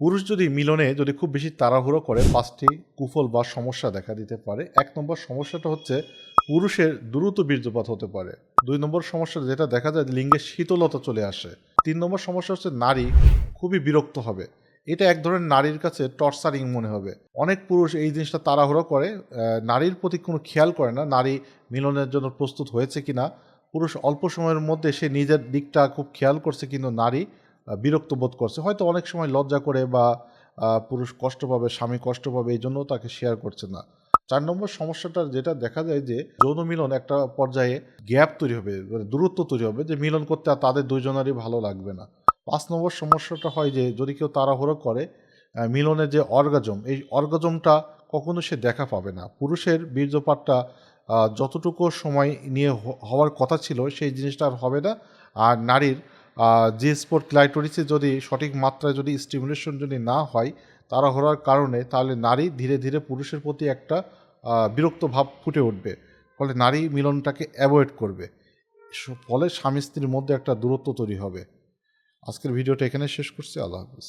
পুরুষ যদি মিলনে যদি খুব বেশি তাড়াহুড়ো করে পাঁচটি কুফল বা সমস্যা দেখা দিতে পারে, এক নম্বর সমস্যাটা হচ্ছে পুরুষের দ্রুত বীর্যপাত হতে পারে। দুই নম্বর সমস্যা যেটা দেখা যায় লিঙ্গের শীতলতা চলে আসে। তিন নম্বর সমস্যা হচ্ছে নারী খুবই বিরক্ত হবে। এটা এক ধরনের নারীর কাছে টর্চারিং মনে হবে। অনেক পুরুষ এই জিনিসটা তাড়াহুড়ো করে নারীর প্রতি কোনো খেয়াল করে না, নারী মিলনের জন্য প্রস্তুত হয়েছে কিনা। পুরুষ অল্প সময়ের মধ্যে সে নিজের দিকটা খুব খেয়াল করছে, কিন্তু নারী বিরক্ত বোধ করছে। হয়তো অনেক সময় লজ্জা করে বা পুরুষ কষ্ট পাবে, স্বামী কষ্ট পাবে, এই জন্য তাকে শেয়ার করছে না। চার নম্বর সমস্যাটা যেটা দেখা যায় যে, যৌন মিলন একটা পর্যায়ে গ্যাপ তৈরি হবে মানে দূরত্ব তৈরি হবে যে, মিলন করতে আর তাদের দুইজনেরই ভালো লাগবে না। পাঁচ নম্বর সমস্যাটা হয় যে, যদি কেউ তাড়াহুড়ো করে মিলনের যে অর্গাজম এই অর্গাজমটা কখনো সে দেখা পাবে না। পুরুষের বীর্যপাতটা যতটুকু সময় নিয়ে হওয়ার কথা ছিল, সেই জিনিসটা আর হবে না। আর নারীর যে স্পোর্ট ক্লাইটোরিসে যদি সঠিক মাত্রায় যদি স্টিমুলেশন যদি না হয়, তাড়াহুড়ার কারণে তাহলে নারী ধীরে ধীরে পুরুষের প্রতি একটা বিরক্ত ভাব ফুটে উঠবে। ফলে নারী মিলনটাকে অ্যাভয়েড করবে। ফলে স্বামী স্ত্রীর মধ্যে একটা দূরত্ব তৈরি হবে। আজকের ভিডিওটা এখানে শেষ করছি। আল্লাহ হাফিজ।